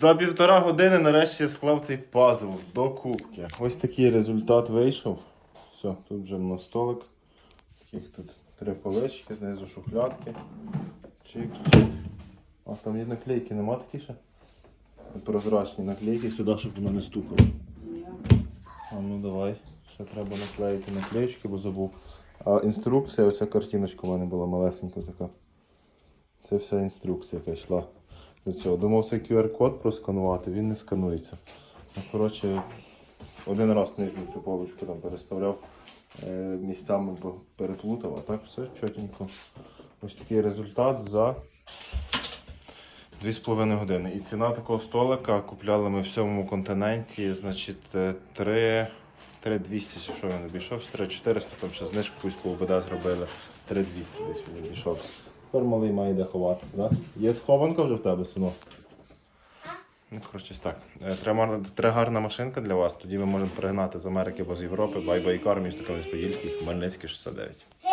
За півтора години нарешті я склав цей пазл до кубки. Ось такий результат вийшов. Все, тут вже на столик. Таких тут три полички, знизу шухлядки. Чик-чик. А там є наклейки, нема такі ще? Прозрачні наклейки сюди, щоб воно не стукало. А ну давай. Ще треба наклеїти наклеїчки, бо забув. А інструкція, оця картиночка у мене була малесенька така. Це вся інструкція, яка йшла до цього. Думав, це QR-код просканувати, він не сканується. Ну, коротше, один раз нижню цю полочку там переставляв, е, місцями переплутав, а так все чотенько. Ось такий результат за 2,5 години. І ціна такого столика купляли ми в всьому континенті, значить, е, 3. 3200, чи що він обійшовся, 3400, там ще знижку якусь по ОБД зробили, 3200 десь він обійшовся. Тепер малий має де ховатися, так? Є схованка вже в тебе, синок? Ну, коротше, так. Е, треба гарна машинка для вас, тоді ми можемо пригнати з Америки або з Європи, Бай-Байкар, місто Кам'янець-Подільський, Хмельницький, 69.